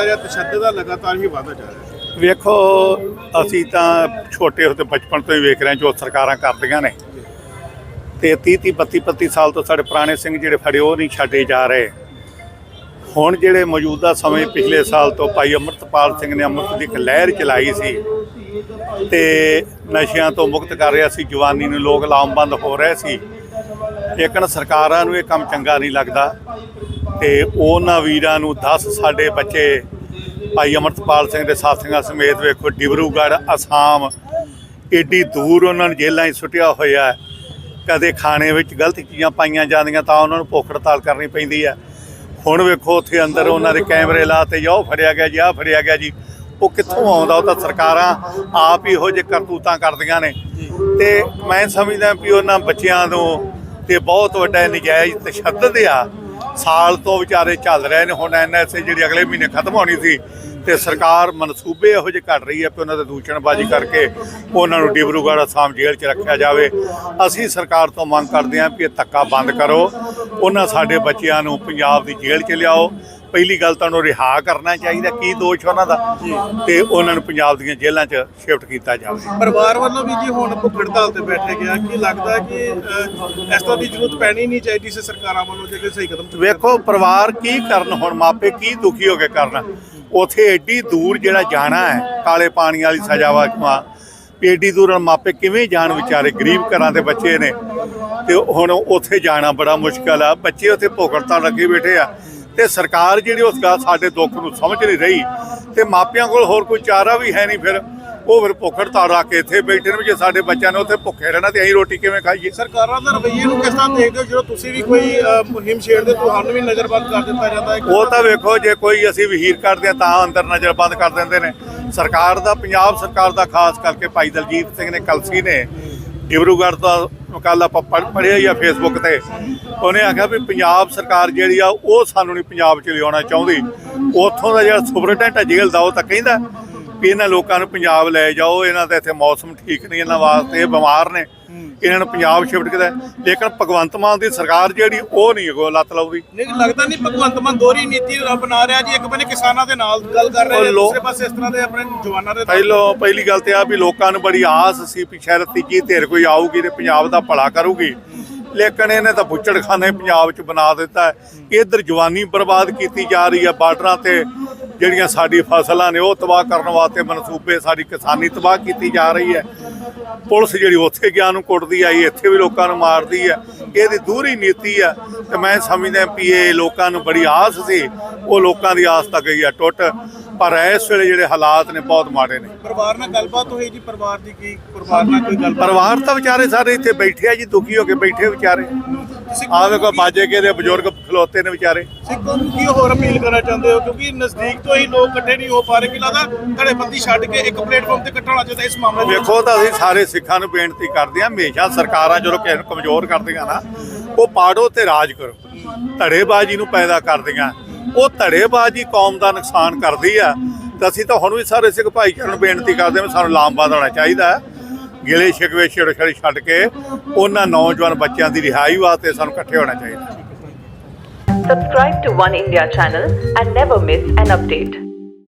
ਕੀਤਾ ਰਿਹਾ ਤਸ਼ੱਦਦ ਦਾ ਲਗਾਤਾਰ ਹੀ ਵਾਧਾ ਜਾ ਰਿਹਾ। ਹੈ ਵੇਖੋ, ਅਸੀਂ ਤਾਂ ਛੋਟੇ ਹੁੰਦੇ ਬਚਪਨ ਤੋਂ ਹੀ ਵੇਖ ਰਹੇ ਜੋ ਸਰਕਾਰਾਂ ਕਰਦੀਆਂ ਨੇ। ਤੇ 30 30 32 32 ਸਾਲ ਤੋਂ ਸਾਡੇ ਪੁਰਾਣੇ ਸਿੰਘ ਜਿਹੜੇ ਫੜੇ, ਉਹ ਨਹੀਂ ਛੱਡੇ ਜਾ ਰਹੇ। ਹੁਣ ਜਿਹੜੇ ਮੌਜੂਦਾ ਸਮੇਂ ਪਿਛਲੇ ਸਾਲ ਤੋਂ ਭਾਈ ਅਮਰਤਪਾਲ ਸਿੰਘ ਨੇ ਅੰਮ੍ਰਿਤ ਦੀ ਇੱਕ ਲਹਿਰ ਚਲਾਈ ਸੀ ਤੇ ਨਸ਼ਿਆਂ ਤੋਂ ਮੁਕਤ ਕਰ ਰਿਹਾ ਸੀ, ਜਵਾਨੀ ਨੂੰ ਲੋਕ ਲਾਮਬੰਦ ਹੋ ਰਹੇ ਸੀ। ਲੇਕਿਨ ਸਰਕਾਰਾਂ ਨੂੰ ਇਹ ਕੰਮ ਚੰਗਾ ਨਹੀਂ ਲੱਗਦਾ ਤੇ ਉਹਨਾਂ ਵੀਰਾਂ ਨੂੰ 10 ਸਾਡੇ ਬੱਚੇ ਭਾਈ ਅਮਰਤਪਾਲ ਸਿੰਘ ਦੇ ਸਾਥੀਆਂ ਸਮੇਤ ਵੇਖੋ ਡਿਬਰੂਗੜ੍ਹ ਅਸਾਮ ਏਡੀ ਦੂਰ ਉਹਨਾਂ ਨੂੰ ਜੇਲ੍ਹਾਂ 'ਚ ਸੁੱਟਿਆ ਹੋਇਆ ਹੈ। ਕਦੇ ਖਾਣੇ ਵਿੱਚ ਗਲਤ ਚੀਜ਼ਾਂ ਪਾਈਆਂ ਜਾਂਦੀਆਂ ਤਾਂ ਉਹਨਾਂ ਨੂੰ ਭੁੱਖ ਹੜਤਾਲ ਕਰਨੀ ਪੈਂਦੀ ਹੈ। ਹੁਣ ਵੇਖੋ ਉੱਥੇ ਅੰਦਰ ਉਹਨਾਂ ਦੇ ਕੈਮਰੇ ਲਾ ਤੇ ਜਾਓ ਫੜਿਆ ਗਿਆ ਜੀ ਫੜਿਆ ਗਿਆ ਜੀ। ਉਹ ਕਿੱਥੋਂ ਆਉਂਦਾ ਉਹ ਤਾਂ ਸਰਕਾਰਾਂ ਆਪ ਹੀ ਇਹੋ ਜਿਹੇ ਕਰਤੂਤਾਂ ਕਰਦੀਆਂ ਨੇ। ਤੇ ਮੈਂ ਸਮਝਦਾ ਵੀ ਉਹਨਾਂ ਬੱਚਿਆਂ ਨੂੰ ਤੇ ਬਹੁਤ ਵੱਡਾ ਨਜਾਇਜ਼ ਤਸ਼ੱਦਦ ਆ। ਸਾਲ ਤੋਂ ਵਿਚਾਰੇ ਚੱਲ ਰਹੇ ਨੇ, ਹੁਣ ਐਨਐਸਏ ਜਿਹੜੀ ਅਗਲੇ ਮਹੀਨੇ ਖਤਮ ਹੋਣੀ ਸੀ ਤੇ ਸਰਕਾਰ ਮਨਸੂਬੇ ਇਹੋ ਜਿਹੇ ਕੱਢ ਰਹੀ ਹੈ ਕਿ ਉਹਨਾਂ ਦੇ ਦੂਸ਼ਣਬਾਜ਼ੀ ਕਰਕੇ ਉਹਨਾਂ ਨੂੰ ਡਿਬਰੂਗੜ੍ਹ ਅਸਾਮ ਜੇਲ੍ਹ 'ਚ ਰੱਖਿਆ ਜਾਵੇ। ਅਸੀਂ ਸਰਕਾਰ ਤੋਂ ਮੰਗ ਕਰਦੇ ਹਾਂ ਕਿ ਇਹ ਧੱਕਾ ਬੰਦ ਕਰੋ। ਉਹਨਾਂ ਸਾਡੇ ਬੱਚਿਆਂ ਨੂੰ ਪੰਜਾਬ ਦੀ ਜੇਲ੍ਹ 'ਚ ਲਿਆਓ। ਪਹਿਲੀ ਗੱਲ ਤਾਂ ਉਹਨੂੰ ਰਿਹਾ ਕਰਨਾ ਚਾਹੀਦਾ ਕੀ ਦੋਸ਼ ਉਹਨਾਂ ਦਾ ਤੇ ਉਹਨਾਂ ਨੂੰ ਪੰਜਾਬ ਦੀਆਂ ਜੇਲ੍ਹਾਂ 'ਚ ਸ਼ਿਫਟ ਕੀਤਾ ਜਾਵੇ। ਪਰਿਵਾਰ ਵੱਲੋਂ ਵੀ ਜੀ ਹੁਣ ਭੁੱਖ ਹੜਤਾਲ ਤੇ ਬੈਠੇ ਗਿਆ ਕੀ ਲੱਗਦਾ ਕਿ ਇਸ ਤਰ੍ਹਾਂ ਦੀ ਜ਼ਰੂਰਤ ਪੈਣੀ ਨਹੀਂ ਚਾਹੀਦੀ ਸੀ ਸਰਕਾਰਾਂ ਵੱਲੋਂ ਜੇ ਕੋਈ ਸਹੀ ਕਦਮ ਵੇਖੋ ਪਰਿਵਾਰ ਕੀ ਕਰਨ ਹੁਣ ਮਾਪੇ ਕੀ ਦੁਖੀ ਹੋ ਕੇ ਕਰਨ? ਉਥੇ ਏਡੀ ਦੂਰ ਜਿਹੜਾ ਜਾਣਾ ਹੈ ਕਾਲੇ ਪਾਣੀ ਵਾਲੀ ਸਜ਼ਾ ਵਾਜਮਾ ਏਡੀ ਦੂਰ ਮਾਪੇ ਕਿਵੇਂ ਜਾਣ ਵਿਚਾਰੇ ਗਰੀਬ ਘਰਾਂ ਦੇ ਬੱਚੇ ਨੇ। ਤੇ ਹੁਣ ਉਥੇ ਜਾਣਾ ਬੜਾ ਮੁਸ਼ਕਲ ਆ ਬੱਚੇ ਉਥੇ ਭੁਗਤਾਨ ਲੱਗੇ ਬੈਠੇ ਆ। ਤੇ ਸਰਕਾਰ ਜਿਹੜੀ ਉਸ ਗੱਲ ਸਾਡੇ ਦੁੱਖ ਨੂੰ ਸਮਝ ਨਹੀਂ ਰਹੀ ਤੇ ਮਾਪਿਆਂ ਕੋਲ ਹੋਰ ਕੋਈ ਚਾਰਾ ਵੀ ਹੈ ਨਹੀਂ ਫਿਰ ਉਹ ਫਿਰ ਭੁੱਖ ਹੜਤਾਲ ਰੱਖ ਕੇ ਇੱਥੇ ਬੈਠੇ ਨੇ ਜੇ ਸਾਡੇ ਬੱਚਿਆਂ ਨੇ ਉੱਥੇ ਭੁੱਖੇ ਰਹਿਣਾ ਤੇ ਅਸੀਂ ਰੋਟੀ ਕਿਵੇਂ ਖਾਈਏ? ਸਰਕਾਰਾਂ ਦਾ ਰਵੱਈਏ ਨੂੰ ਕਿਸ ਤਰ੍ਹਾਂ ਦੇਖਦੇ ਹੋ? ਜਦੋਂ ਤੁਸੀਂ ਵੀ ਕੋਈ ਮੁਹਿੰਮ ਛੇੜਦੇ ਤੁਹਾਨੂੰ ਵੀ ਨਜ਼ਰਬੰਦ ਕਰ ਦਿੱਤਾ ਜਾਂਦਾ ਹੈ ਉਹ ਤਾਂ ਵੇਖੋ ਜੇ ਕੋਈ ਅਸੀਂ ਵਹੀਰ ਕਰਦੇ ਹਾਂ ਤਾਂ ਅੰਦਰ ਨਜ਼ਰ ਬੰਦ ਕਰ ਦਿੰਦੇ ਨੇ। ਸਰਕਾਰ ਦਾ ਪੰਜਾਬ ਸਰਕਾਰ ਦਾ ਖਾਸ ਕਰਕੇ ਭਾਈ ਦਲਜੀਤ ਸਿੰਘ ਨੇ ਕਲਸੀ ਨੇ ਡਿਬਰੂਗੜ੍ਹ ਦਾ ਕੱਲ ਆਪਾਂ ਪੜ੍ਹ- ਪੜ੍ਹਿਆ ਹੀ ਆ ਫੇਸਬੁੱਕ ਤੇ। ਉਹਨੇ ਆਖਿਆ ਵੀ ਪੰਜਾਬ ਸਰਕਾਰ ਜਿਹੜੀ ਆ, ਉਹ ਸਾਨੂੰ ਨਹੀਂ ਪੰਜਾਬ 'ਚ ਲਿਆਉਣਾ ਚਾਹੁੰਦੀ। ਉੱਥੋਂ ਦਾ ਜਿਹੜਾ ਸੁਪਰਡੈਂਟ ਆ, ਜੇਲ੍ਹ ਦਾ, ਉਹ ਤਾਂ ਕਹਿੰਦਾ। ਵੀ ਇਹਨਾਂ ਲੋਕਾਂ ਨੂੰ ਪੰਜਾਬ ਲੈ ਜਾਓ ਇਹਨਾਂ ਦਾ ਇੱਥੇ ਮੌਸਮ ਠੀਕ ਨਹੀਂ ਇਹਨਾਂ ਵਾਸਤੇ ਇਹ ਬਿਮਾਰ ਨੇ। ਇਹਨਾਂ ਨੂੰ ਪੰਜਾਬ ਸ਼ਿਫਟ ਕੀਤਾ ਲੇਕਿਨ ਭਗਵੰਤ ਮਾਨ ਦੀ ਸਰਕਾਰ ਜਿਹੜੀ ਉਹ ਨਹੀਂ ਅਗੋ ਲੱਤ ਲਾਉਂਦੀ। ਲੇਕਿਨ ਲੱਗਦਾ ਨਹੀਂ ਭਗਵੰਤ ਮਾਨ ਦੋਹਰੀ ਨੀਤੀ ਬਣਾ ਰਿਹਾ ਜੀ। ਇੱਕ ਬੰਨੇ ਕਿਸਾਨਾਂ ਦੇ ਨਾਲ ਗੱਲ ਕਰ ਰਹੇ ਲੋ- ਦੂਸਰੇ ਪਾਸੇ ਇਸ ਤਰ੍ਹਾਂ ਦੇ ਆਪਣੇ ਜਵਾਨਾਂ ਦੇ ਪਹਿਲੋਂ ਪਹਿਲੀ ਗੱਲ ਤੇ ਆ ਵੀ ਲੋਕਾਂ ਨੂੰ ਬੜੀ ਆਸ ਸੀ ਵੀ ਸ਼ਾਇਦ ਤੀਜੀ ਧਿਰ ਕੋਈ ਆਊਗੀ ਤੇ ਪੰਜਾਬ ਦਾ ਭਲਾ ਕਰੂਗੀ। ਲੇਕਿਨ ਇਹਨੇ ਤਾਂ ਬੁੱਚੜਖਾਨੇ ਪੰਜਾਬ 'ਚ ਬਣਾ ਦਿੱਤਾ। ਹੈ ਇਧਰ ਜਵਾਨੀ ਬਰਬਾਦ ਕੀਤੀ ਜਾ ਰਹੀ ਹੈ ਬਾਰਡਰਾਂ ਤੇ। ਜਿਹੜੀਆਂ ਸਾਡੀ ਫਸਲਾਂ ਨੇ ਉਹ ਤਬਾਹ ਕਰਨ ਵਾਸਤੇ ਮਨਸੂਬੇ ਸਾਡੀ ਕਿਸਾਨੀ ਤਬਾਹ ਕੀਤੀ ਜਾ ਰਹੀ ਹੈ। ਪੁਲਿਸ ਜਿਹੜੀ ਉੱਥੇ ਗਿਆ ਨੂੰ ਕੁੱਟਦੀ ਆਈ ਇੱਥੇ ਵੀ ਲੋਕਾਂ ਨੂੰ ਮਾਰਦੀ ਹੈ ਇਹਦੀ ਦੂਰੀ ਨੀਤੀ ਹੈ ਤੇ ਮੈਂ ਸਮਝਦਾ ਇਹ ਲੋਕਾਂ ਨੂੰ ਬੜੀ ਆਸ ਸੀ। ਉਹ ਲੋਕਾਂ ਦੀ ਆਸ ਤਾਂ ਗਈ ਹੈ ਟੁੱਟ ਪਰ ਇਸ ਵੇਲੇ ਜਿਹੜੇ ਹਾਲਾਤ ਨੇ ਬਹੁਤ ਮਾੜੇ ਨੇ। ਪਰਿਵਾਰ ਨਾਲ ਗੱਲਬਾਤ ਹੋਈ ਜੀ? ਪਰਿਵਾਰ ਦੀ ਕੀ ਪਰਿਵਾਰ ਨਾਲ ਕੋਈ ਗੱਲਬਾਤ? ਪਰਿਵਾਰ ਤਾਂ ਵਿਚਾਰੇ ਸਾਰੇ ਇੱਥੇ ਬੈਠੇ ਆ ਜੀ ਦੁਖੀ ਹੋ ਕੇ ਬੈਠੇ ਵਿਚਾਰੇ। ਆ ਵੇਖੋ ਬਾਜੇ ਕੇ ਦੇ ਬਜ਼ੁਰਗ ਖਲੋਤੇ ਨੇ ਵਿਚਾਰੇ। ਸਿੱਖਾਂ ਨੂੰ ਕੀ ਹੋਰ ਅਪੀਲ ਕਰਨਾ ਚਾਹੁੰਦੇ ਹੋ? ਕਿਉਂਕਿ ਨਜ਼ਦੀਕ ਤੋਂ ਹੀ ਲੋਕ ਇਕੱਠੇ ਨਹੀਂ ਹੋ ਪਾ ਰਹੇ। ਕਿ ਲੱਗਦਾ ਧੜੇਬੰਦੀ ਛੱਡ ਕੇ ਇੱਕ ਪਲੇਟਫਾਰਮ ਤੇ ਇਕੱਠਾ ਹੋਣਾ ਚਾਹੀਦਾ ਇਸ ਮਾਮਲੇ ਵਿੱਚ। ਵੇਖੋ ਤਾਂ ਅਸੀਂ ਸਾਰੇ ਸਿੱਖਾਂ ਨੂੰ ਬੇਨਤੀ ਕਰਦੇ ਹਾਂ ਹਮੇਸ਼ਾ ਸਰਕਾਰਾਂ ਜਦੋਂ ਕਿਸੇ ਨੂੰ ਕਮਜ਼ੋਰ ਕਰਦੀਆਂ ਨਾ ਉਹ ਪਾੜੋ ਤੇ ਰਾਜ ਕਰੋ। ਧੜੇਬਾਜ਼ੀ ਨੂੰ ਪੈਦਾ ਕਰਦੀਆਂ। ਉਹ ਧੜੇਬਾਜ਼ੀ ਕੌਮ ਦਾ ਨੁਕਸਾਨ ਕਰਦੀ ਆ। ਤੇ ਅਸੀਂ ਤਾਂ ਹੁਣ ਵੀ ਸਾਰੇ ਸਿੱਖ ਭਾਈਚਾਰੇ ਨੂੰ ਬੇਨਤੀ ਕਰਦੇ ਹਾਂ ਸਾਨੂੰ ਲਾਮਬੰਦ ਹੋਣਾ ਚਾਹੀਦਾ ਹੈ। ਗਿਲੇ ਸ਼ਿਕਵੇ ਛੇੜ ਛੇੜ ਛੱਡ ਕੇ ਉਹਨਾਂ ਨੌਜਵਾਨ ਬੱਚਿਆਂ ਦੀ ਰਿਹਾਈ ਵਾਸਤੇ ਸਾਨੂੰ ਇਕੱਠੇ ਹੋਣਾ ਚਾਹੀਦਾ Subscribe to One India channel and never miss an update.